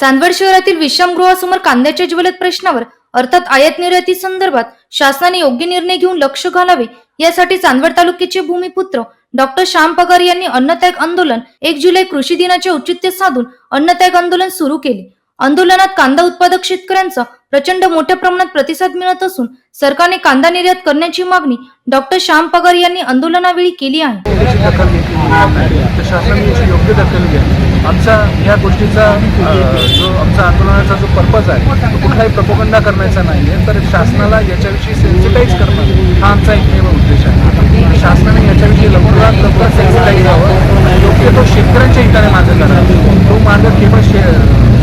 चांदवड शहरातील विश्रामगृहासमोर कांद्याच्या ज्वलत प्रश्नावर अर्थात आयात निर्याती संदर्भात शासनाने योग्य निर्णय घेऊन लक्ष घालावे यासाठी चांदवड तालुक्याचे भूमिपुत्र डॉक्टर श्याम पगार यांनी अन्नत्याग आंदोलन एक जुलै कृषी दिनाचे औचित्य साधून अन्नत्याग आंदोलन सुरू केले. आंदोलनात कांदा उत्पादक शेतकऱ्यांचा प्रचंड मोठ्या प्रमाणात प्रतिसाद मिळत असून सरकारने कांदा निर्यात करण्याची मागणी डॉक्टर श्याम पगार यांनी आंदोलनावेळी केली आहे. आमचा या गोष्टीचा जो आमचा आंदोलनाचा जो पर्पज आहे तो कुठलाही प्रपोगंडा करण्याचा नाही आहे तर शासनाला याच्याविषयी सेन्सिटाईज करणं हा आमचा एकमेव उद्देश आहे. शासनाने याच्याविषयी लवकरात लवकर सेन्सिटाईज व्हावं योग्य तो शेतकऱ्यांच्या हिताने मार्ग करावा. तो मार्ग केवळ शे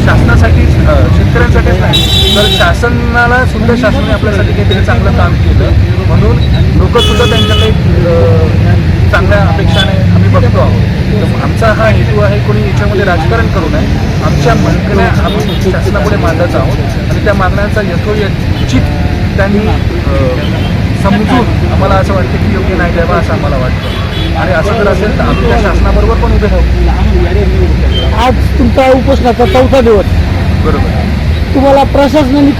शासनासाठी शेतकऱ्यांसाठीच नाही तर शासनाला सुद्धा शासनाने आपल्यासाठी काहीतरी चांगलं काम केलं. म्हणून लोकसुद्धा त्यांच्या काही अ, चांगल्या अपेक्षाने आम्ही बघतो आहोत तर आमचा हा हेतू आहे कोणी याच्यामध्ये राजकारण करू नये. आमच्या मागण्या आम्ही शासनापुढे मांडत आहोत आणि त्या मागण्यांचा यथोचित त्यांनी समजून आम्हाला असं वाटतं की योग्य नाही द्यावा असं आम्हाला वाटतं. आणि असं जर असेल तर आम्ही त्या शासनाबरोबर पण उभे राहू आज तुमचा उपोषणाचा चौथा दिवस. बरोबर. तुम्हाला प्रशासनाने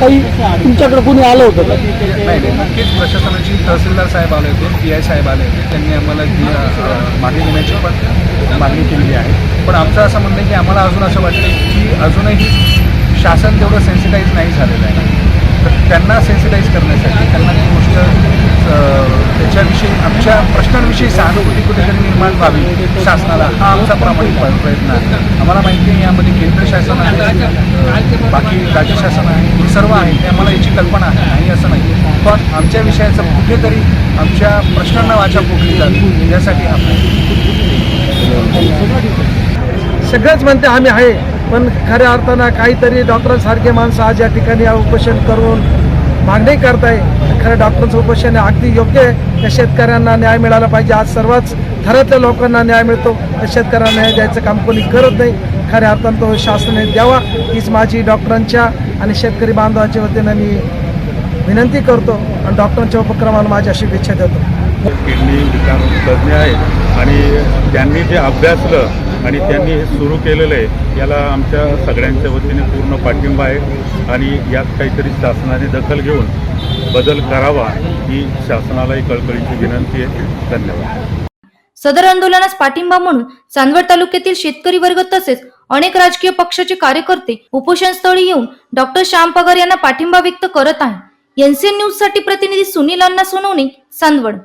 काही तुमच्याकडे कोणी आलं होतं का? नाही नाही नक्कीच प्रशासनाची तहसीलदार साहेब आले होते पी आय साहेब आले होते. त्यांनी आम्हाला मागणी घेण्याची पण मागणी केलेली आहे. पण आमचं असं म्हणणं आहे की आम्हाला अजून असं वाटतं की अजूनही शासन तेवढं सेन्सिटाईज नाही झालेलं आहे. तर त्यांना सेन्सिटाईज करण्यासाठी त्यांना ही गोष्ट त्याच्याविषयी आमच्या प्रश्नांविषयी सहानुभूती कुठेतरी निर्माण व्हावी शासनाला हा आमचा प्रामाणिक प्रयत्न आहे. आम्हाला माहिती आहे यामध्ये केंद्र शासन आहे बाकी राज्य शासन आहे हे सर्व आहे ते आम्हाला याची कल्पना आहे नाही असं नाही. पण आमच्या विषयाचं कुठेतरी आमच्या प्रश्नांना वाचा फुटली जावी यासाठी आपण सगळेच म्हणते आम्ही आहे पण खऱ्या अर्थानं काहीतरी डॉक्टरांसारखे माणसं आज या ठिकाणी उपोषण करून मागणी करताय. खरं डॉक्टरचं उपोषण अगदी योग्य आहे शेतकऱ्यांना न्याय मिळाला पाहिजे. आज सर्वच थरातल्या लोकांना न्याय मिळतो. तर शेतकऱ्यांना न्याय द्यायचं काम कोणी करत नाही. खऱ्या अर्थानं तो शासनाने द्यावा. हीच माझी डॉक्टरांच्या आणि शेतकरी बांधवाच्या वतीनं मी विनंती करतो आणि डॉक्टरांच्या उपक्रमाला माझ्या इच्छा देतो. किडनी विकार तज्ज्ञ आहेत आणि त्यांनी जे अभ्यासलं आणि त्यांनी हे सुरू केलेलं आहे. याला आमच्या सगळ्यांच्या वतीने पूर्ण पाठिंबा आहे. आणि यात काहीतरी शासनाने दखल घेऊन बदल करावा ही शासनालाही कळकळीची विनंती आहे. धन्यवाद. सदर आंदोलनास पाठिंबा म्हणून चांदवड तालुक्यातील शेतकरी वर्ग तसेच अनेक राजकीय पक्षाचे कार्यकर्ते उपोषण स्थळी येऊन डॉक्टर श्याम पगार यांना पाठिंबा व्यक्त करत आहे एनसीएन न्यूजसाठी प्रतिनिधी सुनील अण्णा सोनवणे चांदवड.